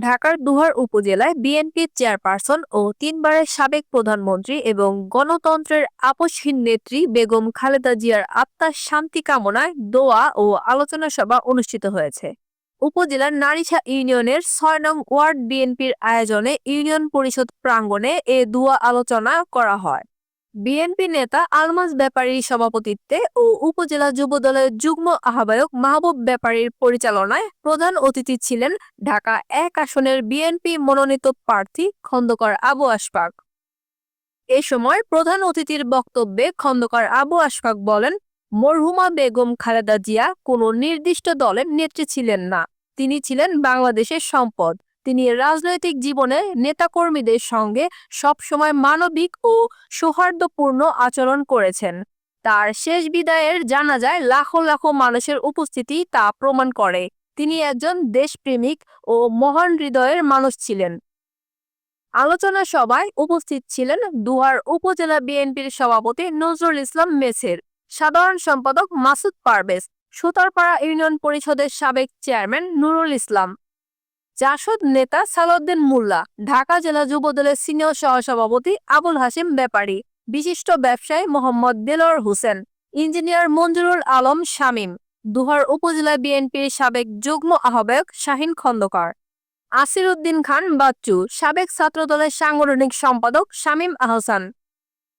ঢাকার দুহার উপজেলায় বিএনপির চেয়ারপারসন ও তিনবারের সাবেক প্রধানমন্ত্রী এবং গণতন্ত্রের আপসহীন নেত্রী বেগম খালেদা জিয়ার আত্মার শান্তি কামনায় দোয়া ও আলোচনা সভা অনুষ্ঠিত হয়েছে। উপজেলার নারিশা ইউনিয়নের ছয় নং ওয়ার্ড বিএনপির আয়োজনে ইউনিয়ন পরিষদ প্রাঙ্গণে এ দোয়া আলোচনা করা হয়। বিএনপি নেতা আলমাজ ব্যাপারীর সভাপতিত্বে ও উপজেলা যুবদলের যুগ্ম আহ্বায়ক মাহবুব ব্যাপারীর পরিচালনায় প্রধান অতিথি ছিলেন ঢাকা এক আসনের বিএনপি মনোনীত প্রার্থী খন্দকার আবু আশফাক। এ সময় প্রধান অতিথির বক্তব্যে খন্দকার আবু আশফাক বলেন, মরহুমা বেগম খালেদা জিয়া কোনো নির্দিষ্ট দলের নেত্রী ছিলেন না। তিনি ছিলেন বাংলাদেশের সম্পদ। তিনি রাজনৈতিক জীবনে নেতাকর্মীদের সঙ্গে সবসময় মানবিক ও সৌহার্দ্যপূর্ণ আচরণ করেছেন। তার শেষ বিদায়ের জানাজায় লাখো লাখো মানুষের উপস্থিতি তা প্রমাণ করে। তিনি একজন দেশপ্রেমিক ও মহান হৃদয়ের মানুষ ছিলেন। আলোচনা সভায় উপস্থিত ছিলেন দুহার উপজেলা বিএনপির সভাপতি নজরুল ইসলাম মেসের, সাধারণ সম্পাদক মাসুদ পারভেজ, সুতারপাড়া ইউনিয়ন পরিষদের সাবেক চেয়ারম্যান নুরুল ইসলাম। জাসদ নেতা সালাউদ্দিন মোল্লা, ঢাকা জেলা যুবদলের সিনিয়র সহসভাপতি আবুল হাসিম ব্যাপারী, বিশিষ্ট ব্যবসায়ী মোহাম্মদ দেলোয়ার হোসেন, ইঞ্জিনিয়ার মঞ্জুরুল আলম শামীম, দুহার উপজেলা বিএনপির সাবেক যুগ্ম আহ্বায়ক শাহিন খন্দকার। আসির উদ্দিন খান বাচ্চু, সাবেক ছাত্রদলের সাংগঠনিক সম্পাদক শামীম আহসান।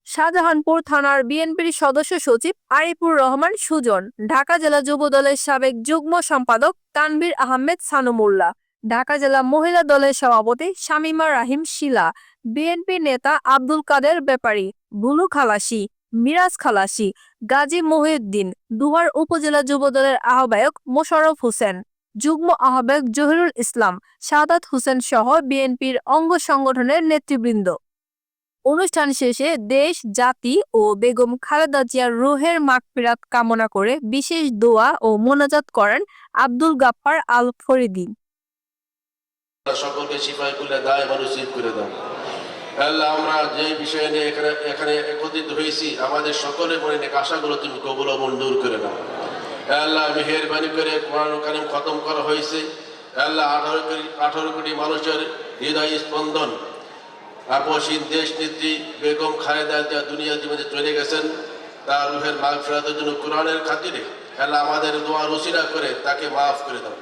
শাহজাহানপুর থানার বিএনপির সদস্য সচিব আরিফুর রহমান সুজন, ঢাকা জেলা যুবদলের সাবেক যুগ্ম সম্পাদক তানভীর আহমেদ সানুমুল্লাহ ঢাকা জেলা মহিলা দলের সভাপতি শামিমা রাহিম শিলা, বিএনপি নেতা আব্দুল কাদের ব্যাপারী বুলু খালাসি, মিরাজ খালাসি, গাজী মহিউদ্দিন, দুহার উপজেলা যুবদলের আহ্বায়ক মোশাররফ হোসেন, যুগ্ম আহ্বায়ক জহিরুল ইসলাম, সাদাত হোসেন সহ বিএনপির অঙ্গ সংগঠনের নেতৃবৃন্দ। অনুষ্ঠান শেষে দেশ, জাতি ও বেগম খালেদা জিয়ার রুহের মাগফিরাত কামনা করে বিশেষ দোয়া ও মোনাজাত করেন আব্দুল গাফফার আল ফরিদি। সকলকে সিপাহী খুলে দায় এবং নসিব করে দাও। আল্লাহ, আমরা যে বিষয় নিয়ে এখানে এখানে একত্রিত হয়েছি, আমাদের সকলের মনে নেক আশাগুলো তুমি কবুল মঞ্জুর করে দাও আল্লাহ, মেহরবানি করে কোরআন কারিম খতম করা হয়েছে। আল্লাহ, আঠারো কোটি আঠারো কোটি মানুষের হৃদয় স্পন্দন। আপসীন দেশ নেত্রী বেগম খালেদা জিয়া দুনিয়া জীবনে চলে গেছেন। তার রুহের মাগ ফেরাতের জন্য কোরআনের খাতিরে আল্লাহ আমাদের দোয়া রসিলা করে তাকে মাফ করে দাও।